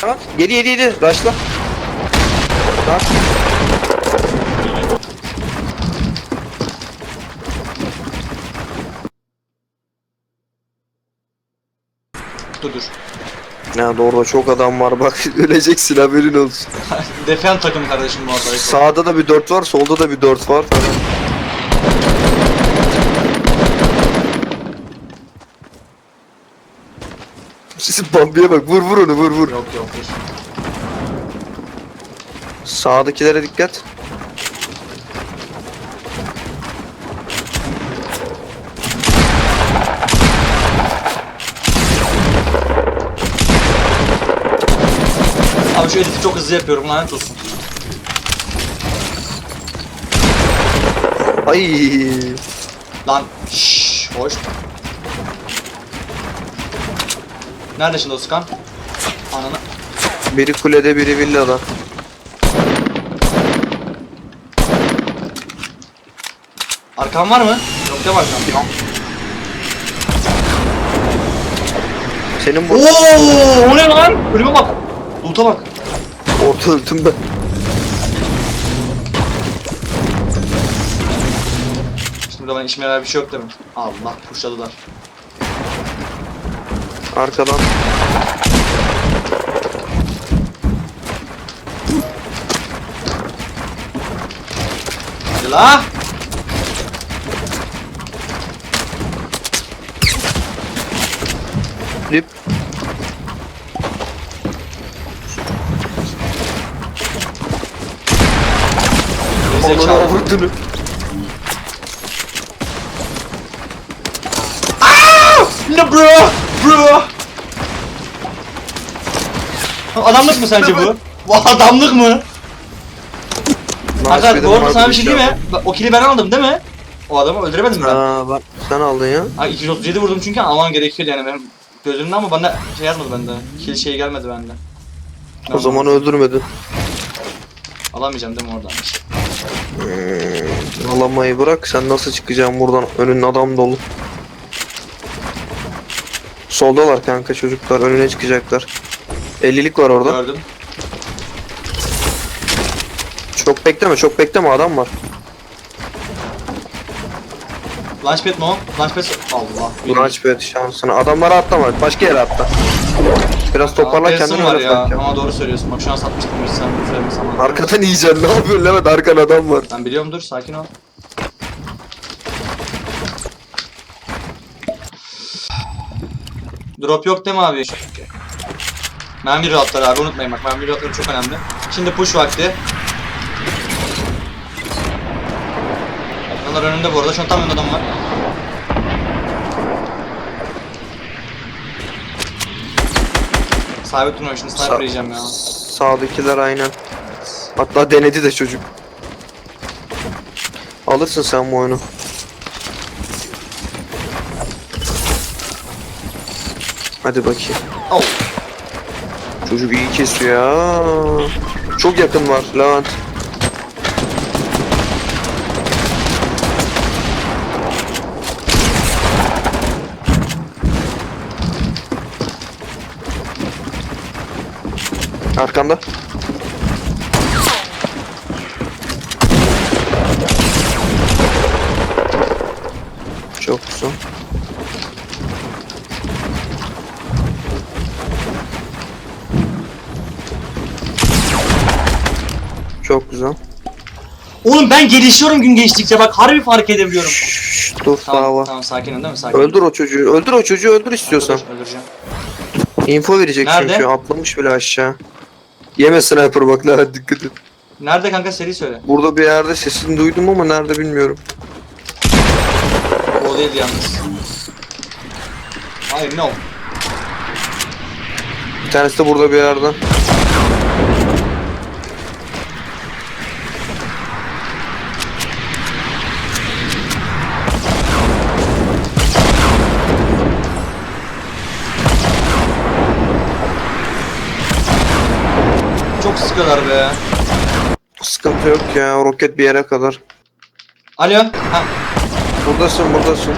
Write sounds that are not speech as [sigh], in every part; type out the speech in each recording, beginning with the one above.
Tamam. Yedi yedi yedi. Raşla. Tamam. Dur dur. Ya orada çok adam var bak [laughs] öleceksin haberin olsun. Defen takım kardeşim bu arada. Sağda da bir 4 var, solda da bir 4 var falan. Bambi'ye bak vur vur onu vur vur. Yok yok dur. Sağdakilere dikkat. Abi şu editi çok hızlı yapıyorum lanet olsun. Ay. Lan şşş hoş. Nerede şimdi Oskan? Ananı. Biri kulede biri villada. Arkan var mı? Yok değil mi arkam? Senin bu Oo, o ne lan? Ölüme bak. Loot'a bak. orta öldüm ben. Şimdi bana işime yarar bir şey yok değil mi? Allah pushladılar. Arkadan. Hadi la. Rip. Onu Zekalı. vurdun. Ne bro? Bro. Adamlık mı sence bu? Bu adamlık mı? Arkadaşlar bu arada sana bir şey diyeyim mi? Bak, O kili ben aldım değil mi? O adamı öldüremedim ben. Aa bak sen aldın ya. Ay 237 vurdum çünkü alman gerekiyor yani benim gözümden ama bana şey yazmadı bende. Kill şey gelmedi bende. O zaman öldürmedin. alamayacağım değil mi oradan? Hmm, alamayı bırak sen nasıl çıkacaksın buradan önün adam dolu. Soldalar kanka çocuklar önüne çıkacaklar. 50'lik var orada. Gördüm. Çok bekleme çok bekleme adam var. Launchpad mı o? Launchpad Allah. Launchpad şansına. Adamlara atlama başka yere atla. Biraz toparla kendini var ya. Ama doğru söylüyorsun. Bak şu an satmıştım hiç sen söylemesen. Arkadan yiyeceksin ne yapıyorsun Levent arkan adam var. Ben biliyorum dur sakin ol. Drop yok değil mi abi? Mermi reloadları abi unutmayın bak mermi reloadları çok önemli. Şimdi push vakti. Onlar önünde bu arada şu an tam önünde adam var. Sabit durmuyor şimdi sniper Sa- yiyeceğim ya. Sağdakiler aynen. Hatta denedi de çocuk. Alırsın sen bu oyunu. Hadi bakayım. Oh. Çocuk iyi kesiyor ya. Çok yakın var Levent. Arkanda. Çok güzel. Çok güzel. Oğlum ben gelişiyorum gün geçtikçe bak harbi fark edebiliyorum. Şşş, dur daha Tamam, var. tamam sakinim değil mi? Sakin. Öldür o çocuğu. Öldür o çocuğu öldür istiyorsan. Öldür- Öldüreceğim. Info verecek Nerede? çünkü atlamış bile aşağı. Yeme sniper bak la dikkat et. Nerede kanka seri söyle. Burada bir yerde sesini duydum ama nerede bilmiyorum. O değildi yalnız. Hayır no. Bir tanesi de burada bir yerde. sıkıyorlar be. Sıkıntı yok ya roket bir yere kadar. Alo. Ha. Buradasın buradasın.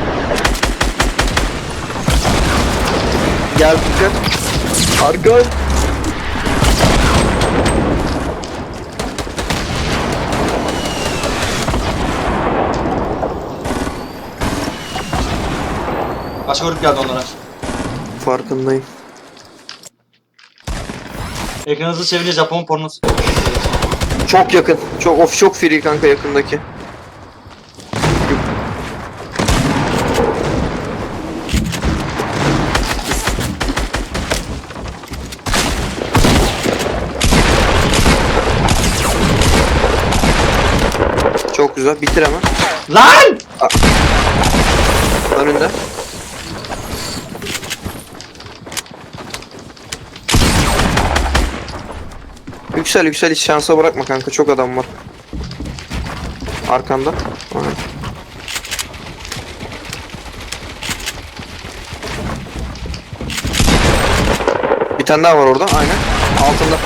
Gel dikkat. Arka. Başka grup geldi onlara. Farkındayım. Ekranınızı çevirince Japon pornosu. Çok yakın. Çok of çok free kanka yakındaki. Çok güzel. Bitir hemen. Lan! Önünde. Yüksel yüksel hiç şansa bırakma kanka çok adam var. Arkanda. Aynen. Bir tane daha var orada aynen. Altında.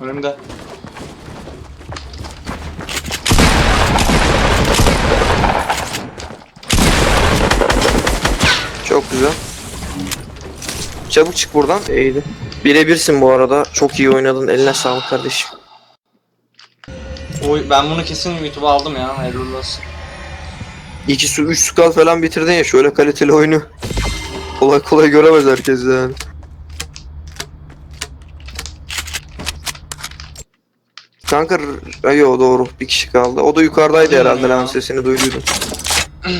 Önümde. Çok güzel. Çabuk çık buradan. İyiydi. Birebirsin bu arada. Çok iyi oynadın. Eline sağlık kardeşim. Oy, ben bunu kesin YouTube'a aldım ya. Hayırlı olsun. İki su, üç skal falan bitirdin ya şöyle kaliteli oyunu. Kolay kolay göremez herkes yani. Kanka r- ay, yo doğru bir kişi kaldı. O da yukarıdaydı Hmm, herhalde lan sesini duyduydum. [clears throat]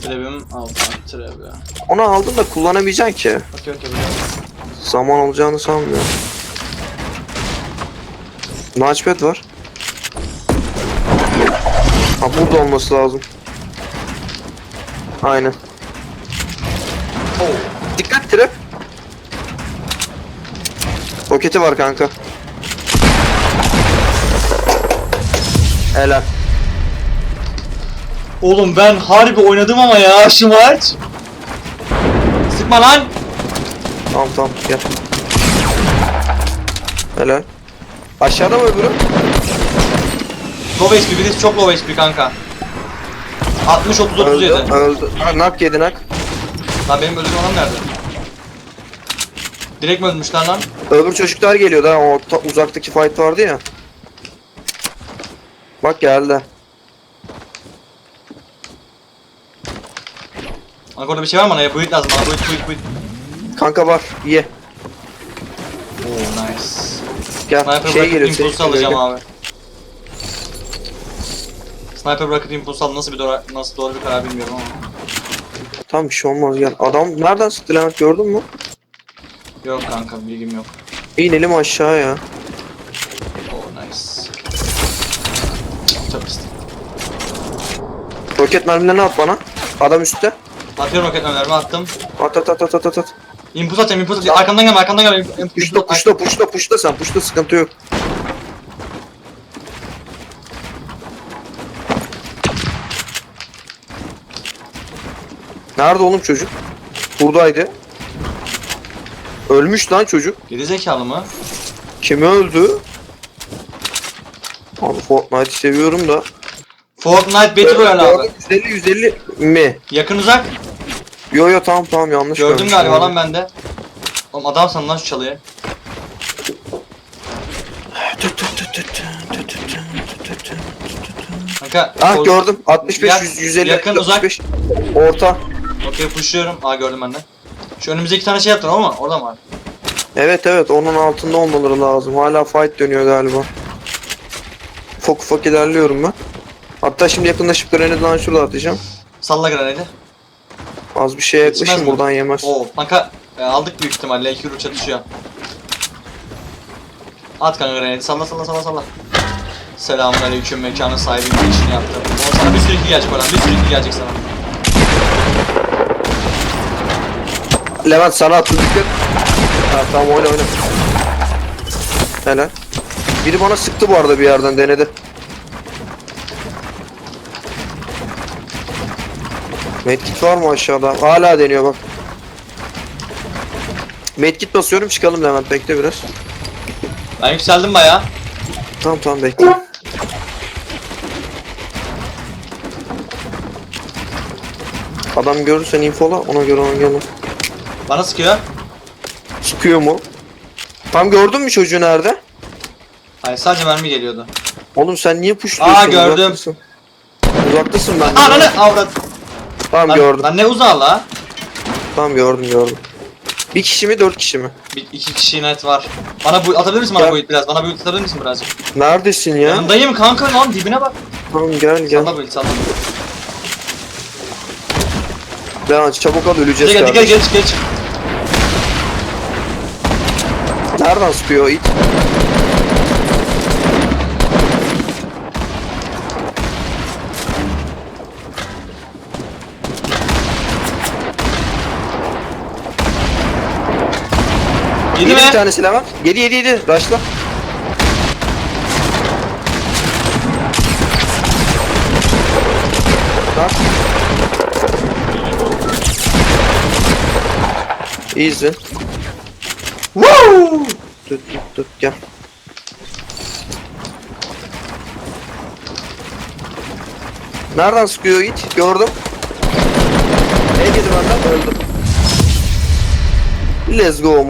Trebim aldım. Trebi. Onu aldın da kullanamayacaksın ki. Okey okey. Zaman olacağını sanmıyorum. Launchpad var. Ha burada olması lazım. Aynen. Oh. Dikkat trap. Roketi var kanka. Helal. Oğlum ben harbi oynadım ama ya şu maç. Sıkma lan. Tamam tamam gel. Helal. Aşağıda mı öbürü? Low HP birisi çok low HP kanka. 60 30 Öldü. 37. Öldü. Ha, nak yedi nak. Lan benim öldüğüm adam nerede? Direkt mi ölmüşler lan? Öbür çocuklar geliyordu ha o ta- uzaktaki fight vardı ya. Bak geldi. Bak orada bir şey var mı bana ya? Build lazım bana. Build build build. Kanka var ye. Oo nice. Gel Sniper şey bırakıp geliyor. impulse alacağım abi. Sniper bırakıp impulse al nasıl bir doğru, nasıl doğru bir karar bilmiyorum ama. Tamam bir şey olmaz gel. Adam nereden sıktı Levent gördün mü? Yok kanka bilgim yok. İnelim aşağıya. Oo nice. Çok pis. Roket mermilerini at bana. Adam üstte. Atıyorum roket önlerimi attım. At at at at at at. Impulse atacağım impulse atacağım. Arkamdan gelme arkamdan gelme. Impulse Puşla puşla puşla puşla sen puşla sıkıntı yok. Nerede oğlum çocuk? Buradaydı. Ölmüş lan çocuk. Geri zekalı mı? Kimi öldü? Abi Fortnite'ı seviyorum da. Fortnite Battle Royale abi. 150 150 mi? Yakın uzak. Yo yo tamam tamam yanlış Gördüm görmüşüm galiba abi. lan bende. Oğlum adam sanın lan şu çalıyı. Kanka. Ah gördüm. 65 Yak- 100, 150 yakın, uzak. 65. Orta. Okey pushluyorum. Aa gördüm ben de. Şu önümüze iki tane şey yaptın ama orada mı var? Evet evet onun altında olmaları lazım. Hala fight dönüyor galiba. Ufak ufak ilerliyorum ben. Hatta şimdi yakınlaşıp grenade launcher'ı da atacağım. Salla granaydı. Az bir yaklaşın mi? buradan yemez. Oo kanka e, aldık büyük ihtimalle. İki yürü çatışıyor. At kanka granaydı. Salla salla salla salla. Selamun aleyküm mekanın sahibinin işini yaptım. O sana bir sürü iki gelecek oradan. Bir sürü iki gelecek sana. Levent sana attı dikkat. Ha, tamam oyna oyna. Helal. Biri bana sıktı bu arada bir yerden denedi. Medkit var mı aşağıda? Hala deniyor bak. Medkit basıyorum çıkalım Levent bekle biraz. Ben yükseldim baya. Tamam tamam bekle. Adam görürsen infola ona göre oynayalım. Bana sıkıyor. Sıkıyor mu? Tam gördün mü çocuğu nerede? Hayır sadece mermi geliyordu. Oğlum sen niye pushluyorsun? Aa, gördüm. Uzaktasın. Uzaktasın ben. Ananı avrat. Tamam Lan, gördüm. lan ne uzağı la? Tamam gördüm gördüm. Bir kişi mi dört kişi mi? Bir, iki kişi net var. Bana bu atabilir misin bana Gel. bu biraz? Bana bu atabilir misin birazcık? Neredesin ya? Yanındayım kanka lan dibine bak. Tamam gel gel. Salla bu salla. Devam çabuk al öleceğiz Gel gel kardeşim. geç geç. Nereden sıkıyor it? Yedi Yedi bir mi? tane silah var. Yedi yedi yedi. Rush'la. Bak. Easy. Woo! Tut tut tut gel. Nereden sıkıyor it? Gördüm. Ne yedi benden öldüm. Let's go